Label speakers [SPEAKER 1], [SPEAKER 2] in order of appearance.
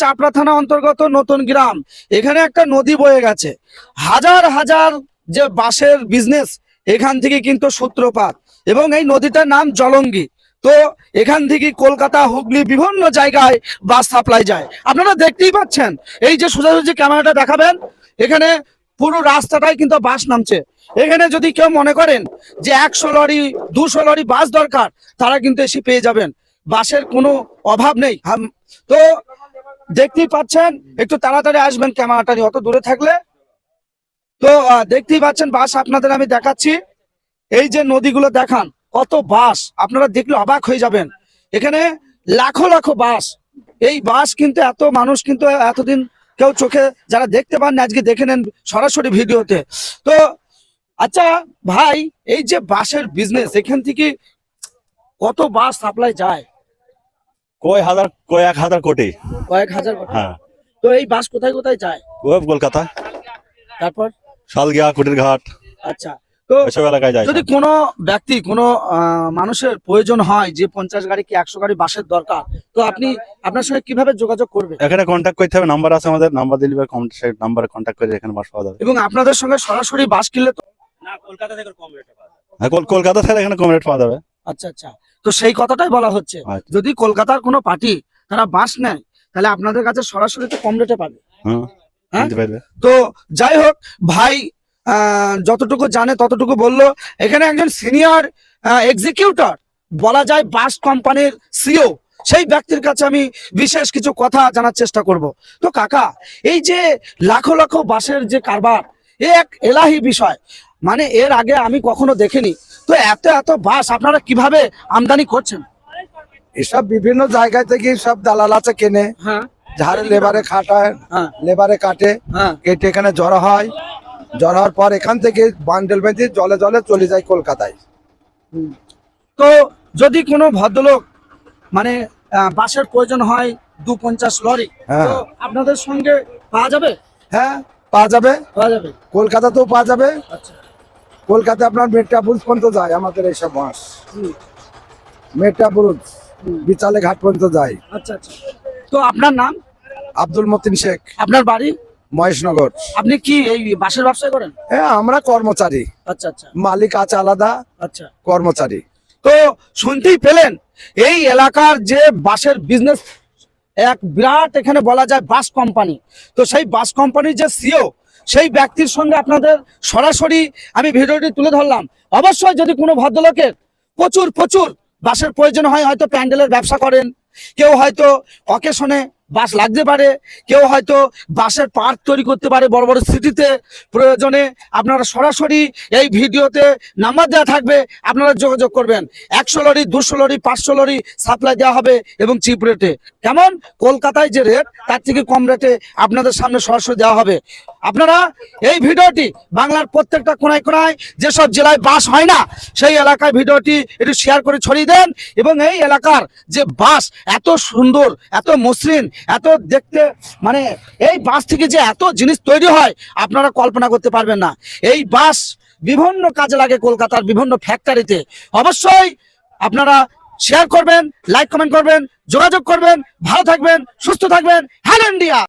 [SPEAKER 1] চাপড়া থানা অন্তর্গত নতুন গ্রাম। এখানে একটা নদী বয়ে গেছে। হাজার হাজার যে বাঁশের বিজনেস এখান থেকে কিন্তু সূত্রপাত। এবং এই নদীটার নাম জলঙ্গি। তো এখান থেকে কলকাতা, হুগলি বিভিন্ন জায়গায় বাস সাপ্লাই যায়। আপনারা দেখতেই পাচ্ছেন, এই যে সোজাসুজি ক্যামেরাটা দেখাবেন, এখানে পুরো রাস্তাটাই কিন্তু বাস নামছে। এখানে যদি কেউ মনে করেন যে একশো লরি, দুশো লরি বাস দরকার, তারা কিন্তু এসে পেয়ে যাবেন। বাসের কোনো অভাব নেই। তো দেখতেই পাচ্ছেন, একটু তাড়াতাড়ি আসবেন ক্যামেরাটা অত দূরে থাকলে। তো দেখতেই পাচ্ছেন বাস আপনাদের আমি দেখাচ্ছি। এই যে নদীগুলো দেখান, কত বাস, আপনারা দেখলে অবাক হয়ে যাবেন। এখানে লাখো লাখো বাস। এই বাস কিন্তু এত, মানুষ কিন্তু এতদিন কেউ চোখে, যারা দেখতে পান আজকে দেখে নেন সরাসরি ভিডিওতে। তো আচ্ছা ভাই, এই যে বাসের বিজনেস এখান থেকে কত বাস সাপ্লাই যায়?
[SPEAKER 2] কয় হাজার কয়েক হাজার কোটি?
[SPEAKER 1] কয়েক হাজার কোটি।
[SPEAKER 2] হ্যাঁ।
[SPEAKER 1] তো এই বাস কোথায় কোথায় যায়?
[SPEAKER 2] ওয়েব কলকাতা।
[SPEAKER 1] তারপর?
[SPEAKER 2] শালগিয়া কুটির ঘাট।
[SPEAKER 1] আচ্ছা। তো
[SPEAKER 2] এসব এলাকায় যায়
[SPEAKER 1] যদি কোনো ব্যক্তি কোনো মানুষের প্রয়োজন হয় যে পঞ্চাশ গাড়ি কি একশো গাড়ি বাসের দরকার তো আপনি আপনার সঙ্গে কীভাবে যোগাযোগ করবে
[SPEAKER 2] এখানে কন্ট্যাক্ট করতে হবে নাম্বার আছে আমাদের নাম্বার দিলে নাম্বারে কন্ট্যাক্ট করে এখানে বাস পাওয়া যাবে।
[SPEAKER 1] এবং আপনাদের সঙ্গে সরাসরি বাস কিনলে তো
[SPEAKER 2] হ্যাঁ কল- কলকাতা থেকে এখানে কম রেট পাওয়া যাবে।
[SPEAKER 1] আচ্ছা আচ্ছা। তো সেই কথাটাই বলা হচ্ছে।
[SPEAKER 2] আচ্ছা।
[SPEAKER 1] যদি কলকাতার কোনো পার্টি তারা বাস নেয় তাহলে আপনাদের কাছে সরাসরি তো কম রেটে পাবে।
[SPEAKER 2] হ্যাঁ?
[SPEAKER 1] তো যাই হোক ভাই যতটুকু জানে ততটুকু বলল। এখানে একজন সিনিয়র এক্সিকিউটর বলা যায় বাস কোম্পানির সিও সেই ব্যক্তির কাছে আমি বিশেষ কিছু কথা জানার চেষ্টা করব। তো কাকা এই যে লাখো লাখো বাসের যে কারবার এ এক এলাহি বিষয়। মানে এর আগে আমি কখনো দেখিনি। তো এত এত বাস আপনারা কীভাবে আমদানি করছেন?
[SPEAKER 3] এসব বিভিন্ন জায়গা থেকে সব দালাল আছে কেনে।
[SPEAKER 1] হ্যাঁ।
[SPEAKER 3] ঝাড়ে লেবারে খাটায়
[SPEAKER 1] হ্যাঁ
[SPEAKER 3] লেবারে কাটে
[SPEAKER 1] হ্যাঁ।
[SPEAKER 3] কেটে এখানে জড়ো হয়। জড়ো হওয়ার পর এখান থেকে বান্ডেল বেঁধে জলে জলে চলে যায় কলকাতায়।
[SPEAKER 1] তো যদি কোনো ভদ্রলোক মানে বাসের প্রয়োজন হয় দু পঞ্চাশ লরি
[SPEAKER 3] হ্যাঁ।
[SPEAKER 1] আপনাদের সঙ্গে পাওয়া যাবে?
[SPEAKER 3] হ্যাঁ পাওয়া যাবে।
[SPEAKER 1] পাওয়া যাবে।
[SPEAKER 3] কলকাতাতেও পাওয়া যাবে।
[SPEAKER 1] আচ্ছা।
[SPEAKER 3] কলকাতা আপনার মেট্রাবুরুজ পর্যন্ত যায় আমাদের এইসব মেট্রাবুরুজ
[SPEAKER 1] হুম।
[SPEAKER 3] বিচালে ঘাট পর্যন্ত যায়।
[SPEAKER 1] আচ্ছা আচ্ছা। তো আপনার নাম?
[SPEAKER 3] আব্দুল মতিন শেখ।
[SPEAKER 1] আপনার বাড়ি?
[SPEAKER 3] মহেশনগর।
[SPEAKER 1] আপনি কি এই বাসের ব্যবসা করেন?
[SPEAKER 3] হ্যাঁ আমরা কর্মচারী।
[SPEAKER 1] আচ্ছা আচ্ছা।
[SPEAKER 3] মালিক আছে আলাদা
[SPEAKER 1] আচ্ছা।
[SPEAKER 3] কর্মচারী।
[SPEAKER 1] তো শুনতেই পেলেন এই এলাকার যে বাসের বিজনেস এক বিরাট এখানে বলা যায় বাস কোম্পানি তো সেই বাস কোম্পানির যে সিও সেই ব্যক্তির সঙ্গে আপনাদের সরাসরি আমি ভিডিওটি তুলে ধরলাম। অবশ্যই যদি কোনো ভদ্রলোকের প্রচুর প্রচুর বাসের প্রয়োজন হয়, হয়তো প্যান্ডেলের ব্যবসা করেন, কেউ হয়তো অকেশনে বাস লাগতে পারে, কেউ হয়তো বাসের পার্ক তৈরি করতে পারে বড় বড় সিটিতে। প্রয়োজনে আপনারা সরাসরি এই ভিডিওতে নাম্বার দেওয়া থাকবে, আপনারা যোগাযোগ করবেন। একশো লরি, দুশো লরি, পাঁচশো লরি সাপ্লাই দেওয়া হবে এবং চিপ রেটে কেমন? কলকাতায় যে রেট তার থেকে কম রেটে আপনাদের সামনে সরাসরি দেওয়া হবে। আপনারা এই ভিডিওটি বাংলার প্রত্যেকটা কোনায় কোনায় যেসব জেলায় বাস হয় না, সেই এলাকায় ভিডিওটি একটু শেয়ার করে ছড়িয়ে দেন এবং এই এলাকার যে বাস এত সুন্দর, এত মসৃণ, এত দেখতে মানে এই বাস থেকে যে এত জিনিস তৈরি হয়, আপনারা কল্পনা করতে পারবেন না। এই বাস বিভিন্ন কাজে লাগে কলকাতার বিভিন্ন ফ্যাক্টরিতে অবশ্যই আপনারা শেয়ার করবেন লাইক কমেন্ট করবেন, যোগাযোগ করবেন, ভালো থাকবেন, সুস্থ থাকবেন। Hello India!